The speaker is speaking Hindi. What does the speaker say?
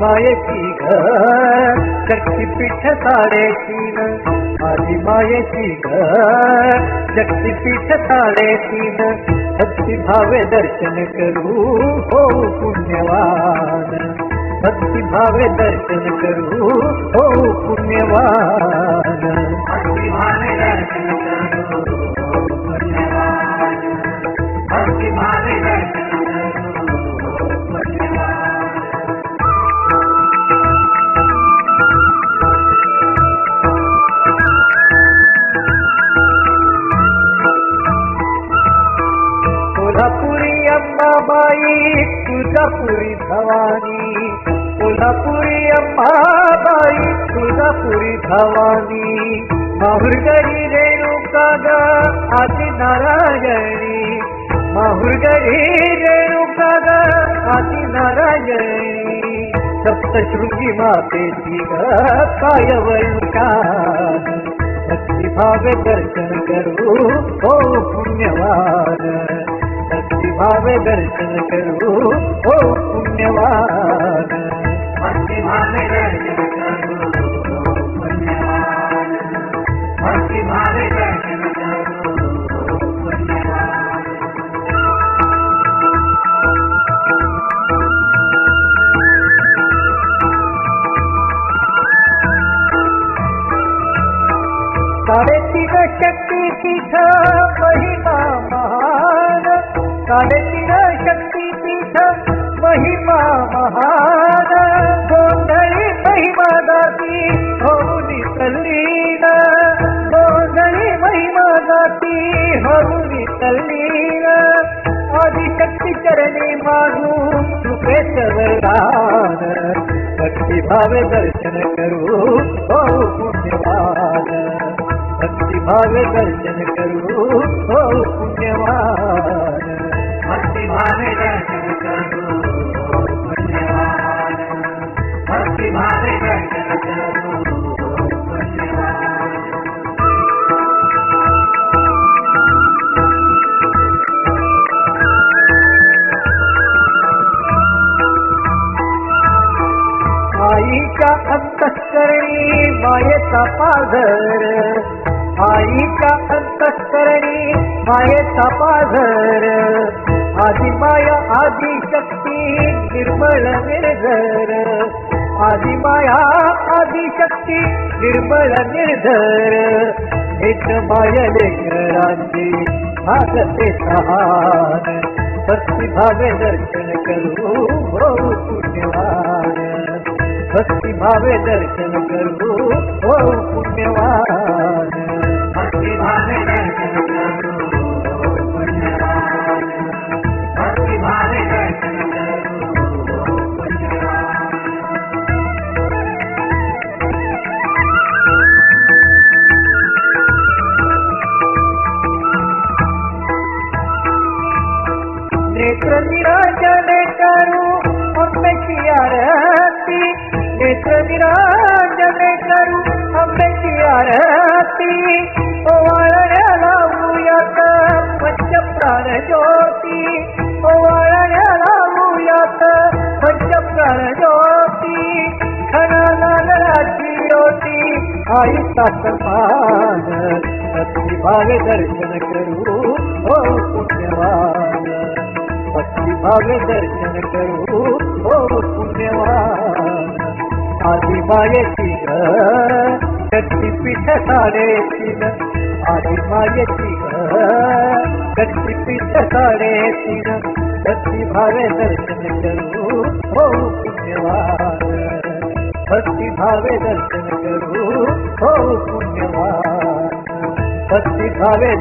मायेची ग? शक्तीपीठ साडेतीन माझी मायेची ग? शक्तीपीठ साडेतीन भक्ती भावे दर्शन करू हो पुण्यवान. भक्ती भावे दर्शन करू हो पुण्यवान. बाई तुळजापुरी भवानी. कोल्हापुरी अंबाबाई तुळजापुरी भवानी. माहुरगरी रेणुका ग आदि नारायणी. माहुरगरी रेणुका ग आदि नारायणी. सप्तशृंगी मातेची काय कायवरुषान भक्तिभाव दर्शन करू हो पुण्यवान. भक्तिभावे दर्शन करू हो पुण्यवान। भक्ती भावे दर्शन करू पुण्यवान। भक्ती भावे दर्शन करू पुण्यवान। साडेतीन शक्तीपीठ महिमा महान ಕಾಡತಿರ ಶಕ್ತಿ ಪೀಠ ಮಹಿಮಾ ಮಹಾನ ಗೋಂಧಳಿ ಮಹಿಮಾದಾತಿ ಹೌದಿ ತಲ್ಲೀನ ಗೋಂಧಳಿ ಮಹಿಮಾದಾತಿ ಹೌದಿ ತಲ್ಲೀನ ಆದಿಶಕ್ತಿ ಚರಣೆ ಮಾರು ಕೃಪೇಶ್ವರದಾನ ಭಕ್ತಿ ಭಾವ ದರ್ಶನ ಕರು ಬಹು ಪುಣ್ಯವಾನ ಭಕ್ತಿ ಭಾವ ದರ್ಶನ ಕರು ಬಹು ಪುಣ್ಯವಾನ आईच्या अंतःकरणी मायेचा पाझर. आईच्या अंतःकरणी मायेचा पाझर. आधी माया आदी शक्ती निर्मळ निर्धर. आधी माया आदी शक्ती निर्मळ निर्धर. एक मायले लेकरांची भागते सहान. भक्ती भावे दर्शन करू हो पुण्यवान भक्ती भावे दर्शन करू हो पुण्यवान। भक्ती भावे दर्शन करू नेत्र निराजन करू नेत्र निराजन करू अंबेची आरती ओवाळण्या लावूयात पंचप्राण ज्योती। ओवाळण्या लावूयात पंचप्राण ज्योती। खणा नागराची रोटी आईचा सन्मान भक्ती भावे दर्शन करू हो पुण्यवान। भक्ती भावे दर्शन करू आधी मायेची ग शक्तीपीठ साडेतीन आधी मायेची ग शक्तीपीठ साडेतीन भक्ती भावे दर्शन करू, हो पुण्यवान। भक्ती भावे दर्शन करू, हो पुण्यवान। भक्ती भावे